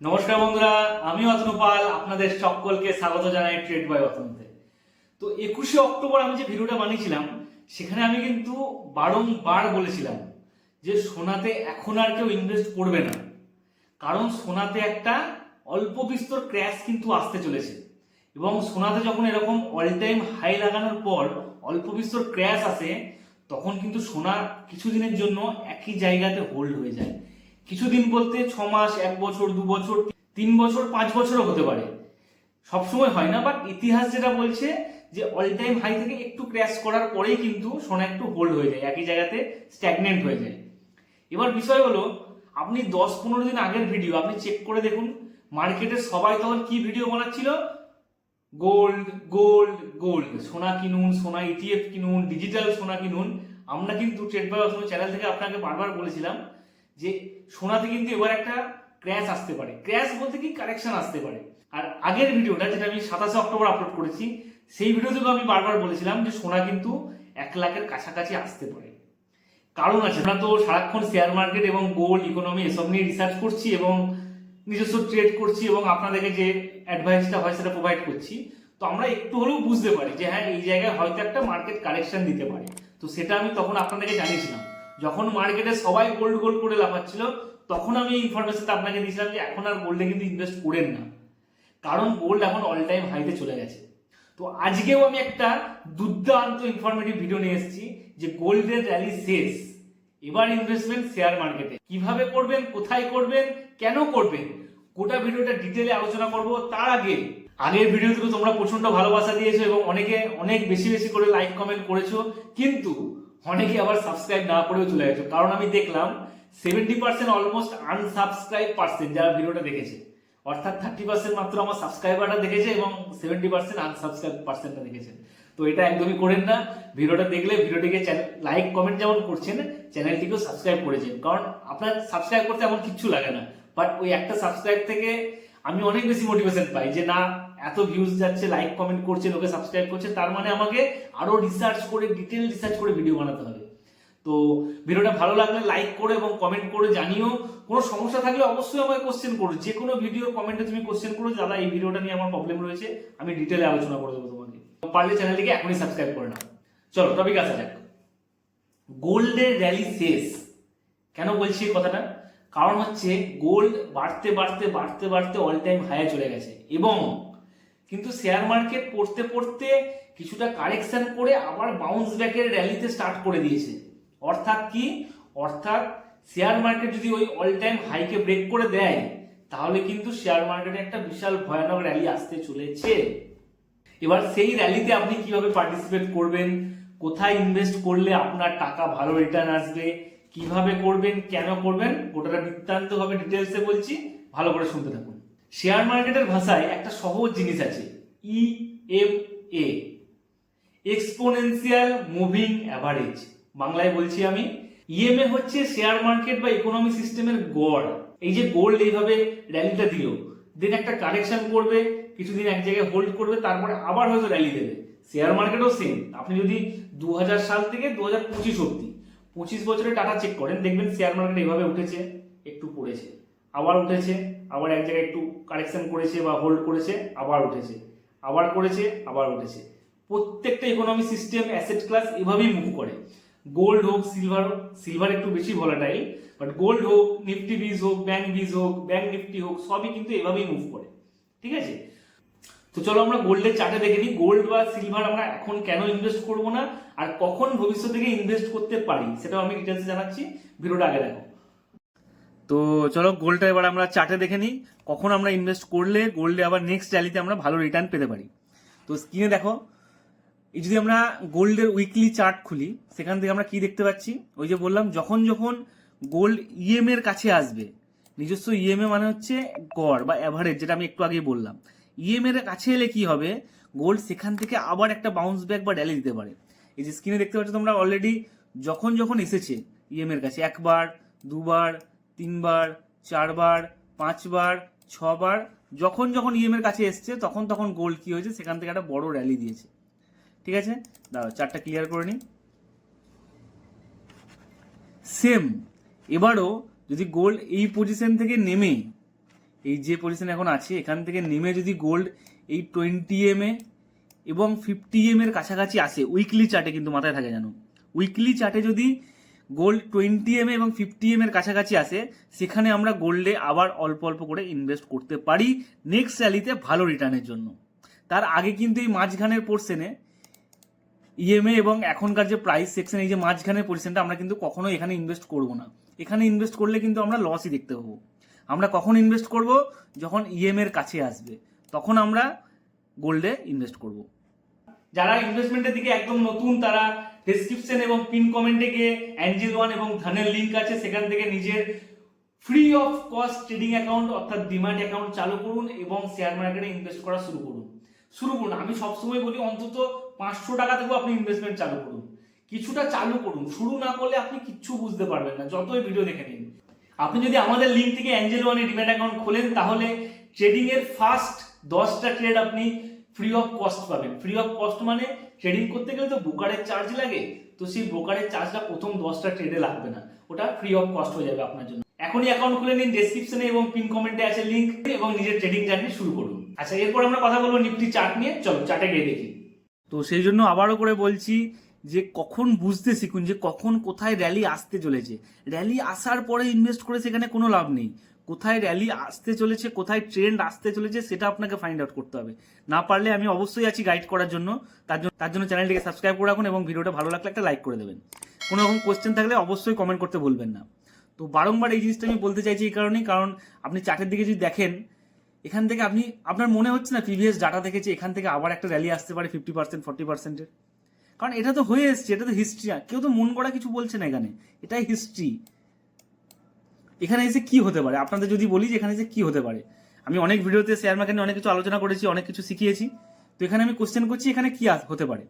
নমস্কার বন্ধুরা আমি অতনু পাল, আপনাদের সকলকে স্বাগত জানাই ট্রেড বাই অতনুতে তো একুশে অক্টোবর আমি যে ভিডিওটা বানিয়েছিলাম, সেখানে আমি কিন্তু বারংবার বলেছিলাম যে সোনাতে এখন আর কেউ ইনভেস্ট করবে না। কারণ সোনাতে একটা অল্প বিস্তর ক্র্যাশ কিন্তু আসতে চলেছে। এবং সোনাতে যখন এরকম অল টাইম হাই লাগানোর পর অল্প বিস্তর ক্র্যাশ আসে, তখন কিন্তু সোনা কিছুদিনের জন্য একই জায়গাতে হোল্ড হয়ে যায়। কিছুদিন বলতে ছ মাস, এক বছর, দু বছর, তিন বছর, পাঁচ বছরও হতে পারে। সবসময় হয় না বাট ইতিহাস যেটা বলছে যে অল টাইম হাই থেকে একটু ক্র্যাশ করার পরেই কিন্তু সোনা একটু হোল্ড হয়ে যায়, একই জায়গাতে স্ট্যাগনেন্ট হয়ে যায়। এবার বিষয় হলো, আপনি দশ পনেরো দিন আগের ভিডিও আপনি চেক করে দেখুন মার্কেটে সবাই তখন কি ভিডিও বানাচ্ছিল? গোল্ড গোল্ড গোল্ড সোনা কিনুন, সোনা ইটিএফ কিনুন ডিজিটাল সোনা কিনুন। আমরা কিন্তু ট্রেড অথবা চ্যানেল থেকে আপনাকে বারবার বলেছিলাম যে সোনাতে কিন্তু এবার একটা ক্র্যাশ আসতে পারে। ক্র্যাশ বলতে কি কারেকশন আসতে পারে। আর আগের ভিডিওটা যেটা আমি সাতাশে অক্টোবর আপলোড করেছি, সেই ভিডিওতেও আমি বারবার বলেছিলাম যে সোনা কিন্তু এক লাখের কাছাকাছি আসতে পারে। কারণ আছে, আমরা তো সারাক্ষণ শেয়ার মার্কেট এবং গোল্ড ইকোনমি এসব নিয়ে রিসার্চ করছি এবং নিজস্ব ট্রেড করছি এবং আপনাদেরকে যে অ্যাডভাইসটা হয় সেটা প্রোভাইড করছি। তো আমরা একটু হলেও বুঝতে পারি যে হ্যাঁ এই জায়গায় হয়তো একটা মার্কেট কারেকশন দিতে পারে। তো সেটা আমি তখন আপনাদেরকে জানিয়েছিলাম। যখন মার্কেটে সবাই গোল্ড গোল্ড করে লাফাচ্ছিল, তখন আমি ইনফরমেশনটা আপনাকে দিয়েছিলাম যে এখন আর গোল্ডে কিন্তু ইনভেস্ট করেন না। কারণ গোল্ড এখন অল টাইম হাইতে চলে গেছে। তো আজকেও আমি একটা দুর্দান্ত ইনফরমেটিভ ভিডিও নিয়ে এসেছি যে গোল্ডের র্যালি শেষ। এবার ইনভেস্টমেন্ট শেয়ার মার্কেটে কীভাবে করবেন, কোথায় করবেন, কেন করবেন, গোটা ভিডিওটা ডিটেলে আলোচনা করব। তার আগে, আগের ভিডিওতে তোমরা প্রচণ্ড ভালোবাসা দিয়েছ এবং অনেকে অনেক বেশি বেশি করে লাইক কমেন্ট করেছ। কিন্তু অনেকে আবার সাবস্ক্রাইব না করেও চলে গেছে। কারণ আমি দেখলাম seventy percent almost unsubscribe percent যারা ভিডিওটা দেখেছে। অর্থাৎ থার্টি পার্সেন্ট মাত্র আমার সাবস্ক্রাইবারটা দেখেছে এবং সেভেন্টি পার্সেন্ট আনসাবস্ক্রাইব পার্সেন্টটা দেখেছে। তো এটা একদমই করেন না। ভিডিওটা দেখলে ভিডিওটিকে লাইক কমেন্ট যেমন করছেন, চ্যানেলটিকেও সাবস্ক্রাইব করেছেন কারণ আপনার সাবস্ক্রাইব করতে এমন কিচ্ছু লাগে না। বাট ওই একটা সাবস্ক্রাইব থেকে আমি অনেক বেশি মোটিভেশন পাই যে না এত ভিউজ যাচ্ছে লাইক কমেন্ট করছে, লোকে সাবস্ক্রাইব করছে, তার মানে আমাকে আরও রিসার্চ করে ডিটেল রিসার্চ করে ভিডিও বানাতে হবে। তো ভিডিওটা ভালো লাগলে লাইক করে এবং কমেন্ট করে জানিও। কোনো সমস্যা থাকলে অবশ্যই আমাকে কোশ্চেন করো। যে কোনো ভিডিওর কমেন্টে তুমি কোশ্চেন করো দাদা, এই ভিডিওটা নিয়ে আমার প্রবলেম রয়েছে, আমি ডিটেলে আলোচনা করে দেবো তোমাকে। পারলে চ্যানেলটিকে এখনই সাবস্ক্রাইব করে নাও। চলো টপিক আসা যাক। গোল্ডের র্যালি শেষ। কেন বলছি এই কথাটা? কারণ হচ্ছে গোল্ড বাড়তে বাড়তে বাড়তে বাড়তে অল টাইম হাইয়ে চলে গেছে। এবং কিন্তু শেয়ার মার্কেট পড়তে পড়তে কিছুটা কারেকশন করে আবার বাউন্স ব্যাকের র্যালিতে স্টার্ট করে দিয়েছে। অর্থাৎ কি? অর্থাৎ শেয়ার মার্কেট যদি ওই অল টাইম হাইকে ব্রেক করে দেয়, তাহলে কিন্তু শেয়ার মার্কেটে একটা বিশাল ভয়ানক র্যালি আসতে চলেছে। এবার সেই র্যালিতে আপনি কীভাবে পার্টিসিপেট করবেন? কোথায় ইনভেস্ট করলে আপনার টাকা ভালো রিটার্ন আসবে? কীভাবে করবেন? কেন করবেন? গোটাটা বৃত্তান্ত ভাবে ডিটেলসে বলছি। ভালো করে শুনতে থাকুন। শেয়ার মার্কেটের ভাষায় একটা সহজ জিনিস আছে E M A exponential moving average বাংলায় বলছি আমি ইএমএ হচ্ছে শেয়ার মার্কেট বা ইকোনমি সিস্টেমের গড়। এই যে গোল্ড এইভাবে র্যালিটা দিল দেন একটা কারেকশন করবে, কিছুদিন এক জায়গায় হোল্ড করবে, তারপরে আবার হয়তো র্যালি দেবে। শেয়ার মার্কেটও সেম আপনি যদি দু হাজার সাল থেকে দু হাজার পঁচিশ অব্দি পঁচিশ বছরে টাকা চেক করেন, দেখবেন শেয়ার মার্কেট এইভাবে উঠেছে, একটু পড়েছে, আবার উঠেছে। আবার এক জায়গায় একটু কারেকশন করেছে বা হোল্ড করেছে, আবার উঠেছে। আবার করেছে, আবার উঠেছে। প্রত্যেকটা ইকোনমি সিস্টেম অ্যাসেট ক্লাস এভাবেই মুভ করে। গোল্ড হোক সিলভার সিলভার একটু বেশি ভলাটাইল বাট গোল্ড হোক নিফটি বিজ হোক ব্যাংক বিজ হোক ব্যাংক নিফটি হোক, সবই কিন্তু এভাবেই মুভ করে। ঠিক আছে? তো চলো আমরা গোল্ডের চার্টে দেখে নিই। গোল্ড বা সিলভার আমরা এখন কেন ইনভেস্ট করব না, আর কখন ভবিষ্যৎ থেকে ইনভেস্ট করতে পারি, সেটাও আমি ডিটেলসে জানাচ্ছি। ভিডিওটা আগে দেখো। তো চলো গোল্ডটা এবার আমরা চার্টে দেখে নিই। কখন আমরা ইনভেস্ট করলে গোল্ডে আবার নেক্সট র্যালিতে আমরা ভালো রিটার্ন পেতে পারি। তো স্ক্রিনে দেখো, এই যদি আমরা গোল্ডের উইকলি চার্ট খুলি, সেখান থেকে আমরা কি দেখতে পাচ্ছি? ওই যে বললাম, যখন যখন গোল্ড ইএম এর কাছে আসবে, নিজস্ব ইএমএ মানে হচ্ছে গড় বা অ্যাভারেজ যেটা আমি একটু আগেই বললাম। ইএম এর কাছে এলে কি হবে? গোল্ড সেখান থেকে আবার একটা বাউন্স ব্যাক বা র্যালি দিতে পারে। এই যে স্ক্রিনে দেখতে পাচ্ছ তোমরা অলরেডি যখন যখন এসেছে ইএম এর কাছে, একবার, দুবার তিনবার, চারবার, পাঁচবার, ছবার, যখন যখন ইএম এর কাছে এসছে, তখন তখন গোল্ড কি হয়েছে, সেখান থেকে একটা বড় র্যালি দিয়েছে। ঠিক আছে? দাঁড়াও চারটা ক্লিয়ার করে নিই। সেম এবারও যদি গোল্ড এই পজিশন থেকে নেমে, এই যে পজিশন এখন আছে, এখান থেকে নেমে যদি গোল্ড এই টোয়েন্টি এম এ এবং ফিফটি এম এর কাছাকাছি আসে উইকলি চার্টে কিন্তু মাথায় থাকে জানো উইকলি চার্টে যদি গোল্ড টোয়েন্টি এম এবং ফিফটি এম এর কাছাকাছি আসে সেখানে আমরা গোল্ডে আবার অল্প অল্প করে ইনভেস্ট করতে পারি নেক্সট র্যালিতে ভালো রিটার্নের জন্য। তার আগে কিন্তু এই মাঝখানের পোর্শনে ইএমএ এবং এখনকার যে প্রাইস সেকশন এই যে মাঝখানের পজিশনটা আমরা কিন্তু কখনো এখানে ইনভেস্ট করব না। এখানে ইনভেস্ট করলে কিন্তু আমরা লসই দেখতে পাবো। আমরা কখন ইনভেস্ট করব? যখন ইএম এর কাছে আসবে, তখন আমরা গোল্ডে ইনভেস্ট করব। যারা ইনভেস্টমেন্টের দিকে একদম নতুন, তারা ডেসক্রিপশন এবং পিন কমেন্টে গিয়ে অ্যাঞ্জেল ওয়ান এবং ধানের লিঙ্ক আছে, সেখান থেকে নিজের free of cost trading account অর্থাৎ ডিমান্ড অ্যাকাউন্ট চালু করুন এবং শেয়ার মার্কেটে ইনভেস্ট করা শুরু করুন। শুরু করুন। আমি সবসময় বলি, অন্তত পাঁচশো টাকা থেকেও আপনি ইনভেস্টমেন্ট চালু করুন। কিছুটা চালু করুন। শুরু না করলে আপনি কিচ্ছু বুঝতে পারবেন না। যতই ভিডিও দেখে নিন। আপনি যদি আমাদের লিঙ্ক থেকে অ্যাঞ্জেল ওয়ানে ডিম্যাট অ্যাকাউন্ট খোলেন, তাহলে ট্রেডিং এর ফার্স্ট দশটা ট্রেড আপনি ফ্রি অফ কস্ট পাবেন ফ্রি অফ কস্ট মানে ট্রেডিং করতে গেলে তো ব্রোকারের চার্জ লাগে, তো সেই ব্রোকারের চার্জটা প্রথম দশটা ট্রেডে লাগবে না। ওটা ফ্রি অফ কস্ট হয়ে যাবে আপনার জন্য। এখনই অ্যাকাউন্ট খুলে নিন ডেসক্রিপশনে এবং পিন কমেন্টে আছে লিঙ্ক এবং নিজের ট্রেডিং জার্নি শুরু করুন। আচ্ছা এরপর আমরা কথা বলব নিফটি চার্ট নিয়ে। চলো চার্টে গিয়ে দেখি। তো সেই জন্য আবারও করে বলছি যে কখন বুঝতে শিখুন, যে কখন কোথায় র্যালি আসতে চলেছে। র্যালি আসার পরে ইনভেস্ট করে সেখানে কোনো লাভ নেই। কোথায় র্যালি আসতে চলেছে, কোথায় ট্রেন্ড আসতে চলেছে সেটা আপনাকে ফাইন্ড আউট করতে হবে। না পারলে আমি অবশ্যই আছি গাইড করার জন্য। তার জন্য তার জন্য চ্যানেলটিকে সাবস্ক্রাইব করে রাখুন এবং ভিডিওটা ভালো লাগলে একটা লাইক করে দেবেন। কোনো রকম কোশ্চেন থাকলে অবশ্যই কমেন্ট করতে বলবেন না। তো বারংবার এই জিনিসটা আমি বলতে চাইছি এই কারণেই, কারণ আপনি চার্টের দিকে যদি দেখেন, এখান থেকে আপনি আপনার মনে হচ্ছে না প্রিভিয়াস ডাটা দেখেছি, এখান থেকে আবার একটা র্যালি আসতে পারে ফিফটি পার্সেন্ট ফর্টি পার্সেন্টের কারণ এটা তো হয়ে এসছে, এটা তো হিস্ট্রি কেউ তো মন করা কিছু বলছে না এখানে। এটাই হিস্ট্রি এখানে এসে কি হতে পারে? আপনাদের যদি বলি যে এখানে এসে কি হতে পারে? আমি অনেক ভিডিওতে শেয়ার মার্কেট নিয়ে অনেক কিছু আলোচনা করেছি, অনেক কিছু শিখিয়েছি। তো এখানে আমি কোশ্চেন করছি, এখানে কি হতে পারে?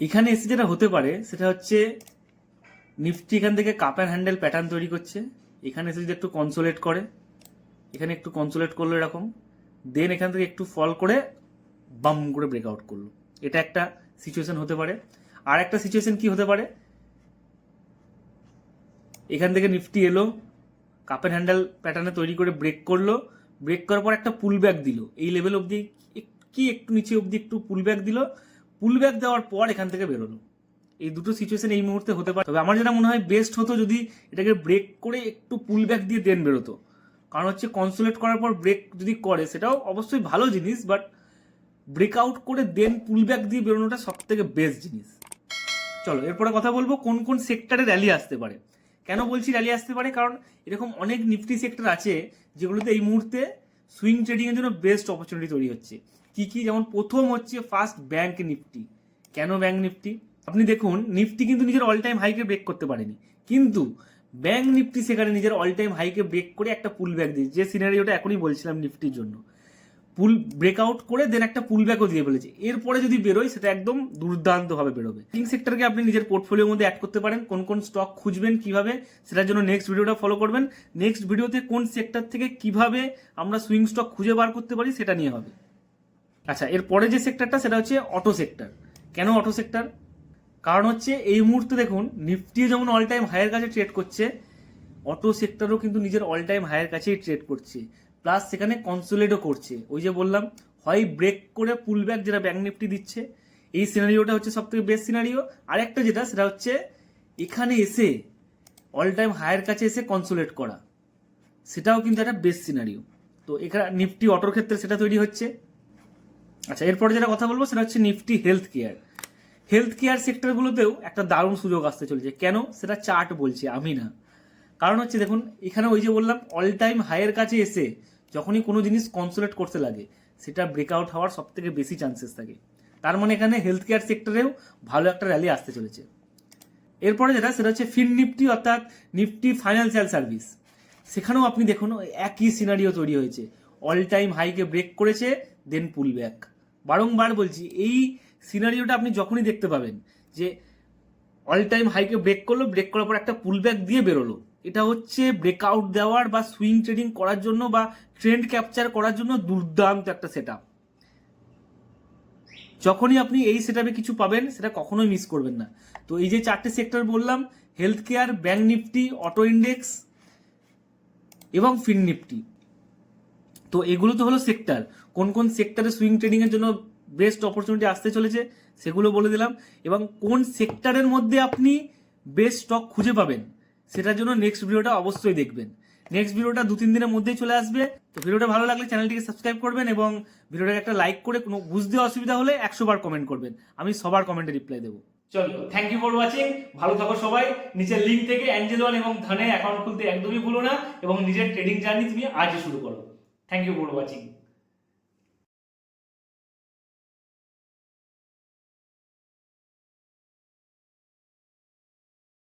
এখানে এসে যেটা হতে পারে, সেটা হচ্ছে নিফটি এখান থেকে কাপ অ্যান্ড হ্যান্ডেল প্যাটার্ন তৈরি করছে। এখানে এসে যদি একটু কনসোলেট করে, এখানে একটু কনসোলেট করল এরকম দেন এখান থেকে একটু ফল করে বাম করে ব্রেকআউট করল। এটা একটা সিচুয়েশন হতে পারে। আর একটা সিচুয়েশন কি হতে পারে? এখান থেকে নিফটি এলো কাপের হ্যান্ডেল প্যাটার্নে তৈরি করে ব্রেক করল ব্রেক করার পর একটা পুল ব্যাক দিল। এই লেভেল অবধি কি একটু নিচে অবধি একটু পুল ব্যাক দিল পুল ব্যাক দেওয়ার পর এখান থেকে বেরোলো। এই দুটো সিচুয়েশন এই মুহূর্তে হতে পারে। তবে আমার যেটা মনে হয় বেস্ট হতো যদি এটাকে ব্রেক করে একটু পুল ব্যাক দিয়ে দেন বেরোতো। কারণ হচ্ছে কনসোলেট করার পর ব্রেক যদি করে, সেটাও অবশ্যই ভালো জিনিস বাট ব্রেকআউট করে দেন পুল ব্যাক দিয়ে বেরোনোটা সব থেকে বেস্ট জিনিস। চলো, এরপরে কথা বলব কোন কোন সেক্টরে র্যালি আসতে পারে। কেন বলছি র্যালি আসতে পারে? কারণ এরকম অনেক নিফটি সেক্টর আছে যেগুলোতে এই মুহূর্তে সুইং ট্রেডিং এর জন্য বেস্ট অপরচুনিটি তৈরি হচ্ছে। কি কি? যেমন প্রথম হচ্ছে ফার্স্ট ব্যাংক নিফটি কেন ব্যাংক নিফটি আপনি দেখুন নিফটি কিন্তু নিজের অল টাইম হাইকে ব্রেক করতে পারেনি। কিন্তু ব্যাংক নিফটি সেখানে নিজের অল টাইম হাইকে ব্রেক করে একটা পুল ব্যাক দিয়ে যে সিনারিওটা এখনই বলছিলাম নিফটির জন্য। পুল ব্রেকআউট করে দেন একটা পুল ব্যাকও দিয়ে ফেলেছে। এরপরে যদি বেরোয়, সেটা একদম দুর্দান্তভাবে বেরোবে। কিং সেক্টরকে আপনি নিজের পোর্টফোলিওর মধ্যে অ্যাড করতে পারেন। কোন কোন স্টক খুঁজবেন, কীভাবে, সেটার জন্য নেক্সট ভিডিওটা ফলো করবেন। নেক্সট ভিডিওতে কোন সেক্টর থেকে কীভাবে আমরা সুইং স্টক খুঁজে বার করতে পারি, সেটা নিয়ে হবে। আচ্ছা এরপরে যে সেক্টরটা সেটা হচ্ছে অটো সেক্টর কেন অটো সেক্টর কারণ হচ্ছে এই মুহূর্তে দেখুন নিফটি যেমন অল টাইম হায়ার কাছে ট্রেড করছে অটো সেক্টরও কিন্তু নিজের অল টাইম হায়ার কাছেই ট্রেড করছে। প্লাস সেখানে কনসোলেটও করছে। ওই যে বললাম, হয় ব্রেক করে পুল ব্যাক যেটা ব্যাঙ্ক নিফটি দিচ্ছে, এই সিনারিওটা হচ্ছে সব থেকে বেস্ট সিনারিও আর একটা যেটা, সেটা হচ্ছে এখানে এসে অল টাইম হায়ার কাছে এসে কনসোলেট করা। সেটাও কিন্তু একটা বেস্ট সিনারিও তো এখানে নিফটি অটোর ক্ষেত্রে সেটা তৈরি হচ্ছে। আচ্ছা এরপরে যেটা কথা বলব, সেটা হচ্ছে Nifty health care health care সেক্টরগুলোতেও একটা দারুণ সুযোগ আসতে চলেছে। কেন? সেটা চার্ট বলছে, আমি না। কারণ হচ্ছে দেখুন, এখানে ওই যে বললাম অল টাইম হাইয়ের কাছে এসে যখনই কোনো জিনিস কনসোলেট করতে লাগে, সেটা ব্রেকআউট হওয়ার সব থেকে বেশি চান্সেস থাকে। তার মানে এখানে হেলথ কেয়ার সেক্টরেও ভালো একটা র্যালি আসতে চলেছে। এরপরে যেটা, সেটা হচ্ছে ফিন নিফটি অর্থাৎ নিফটি ফাইন্যান্সিয়াল সার্ভিস সেখানেও আপনি দেখুন একই সিনারিও তৈরি হয়েছে। অল টাইম হাইকে ব্রেক করেছে দেন পুল ব্যাক বারংবার বলছি, এই সিনারিওটা আপনি যখনই দেখতে পাবেন যে অল টাইম হাইকে ব্রেক করল ব্রেক করার পর একটা পুল ব্যাক দিয়ে বেরোলো। এটা হচ্ছে ব্রেকআউট দেওয়ার বা সুইং ট্রেডিং করার জন্য বা ট্রেন্ড ক্যাপচার করার জন্য দুর্দান্ত একটা সেট যখনই আপনি এই সেটআপে কিছু পাবেন, সেটা কখনোই মিস করবেন না। তো এই যে চারটে সেক্টর বললাম health care bank Nifty auto index এবং ফিন নিফটি তো এগুলো তো হলো সেক্টর কোন কোন সেক্টরে সুইং ট্রেডিং এর জন্য বেস্ট অপরচুনিটি আসতে চলেছে, সেগুলো বলে দিলাম। এবং কোন সেক্টরের মধ্যে আপনি বেস্ট স্টক খুঁজে পাবেন সেটার জন্য নেক্সট ভিডিওটা অবশ্যই দেখবেন। নেক্সট ভিডিওটা দু, তিন দিনের মধ্যেই চলে আসবে। তো ভিডিওটা ভালো লাগলে চ্যানেলটিকে সাবস্ক্রাইব করবেন এবং ভিডিওটাকে একটা লাইক করে কোনো বুঝতে অসুবিধা হলে একশো বার কমেন্ট করবেন। আমি সবার কমেন্টে রিপ্লাই দেবো। চলো থ্যাংক ইউ ফর ওয়াচিং ভালো থাকো সবাই। নিচের লিঙ্ক থেকে অ্যাঞ্জেল ওয়ান এবং ধানে অ্যাকাউন্ট খুলতে একদমই ভুলো না এবং নিজের ট্রেডিং জার্নি তুমি আজই শুরু করো। Thank you for watching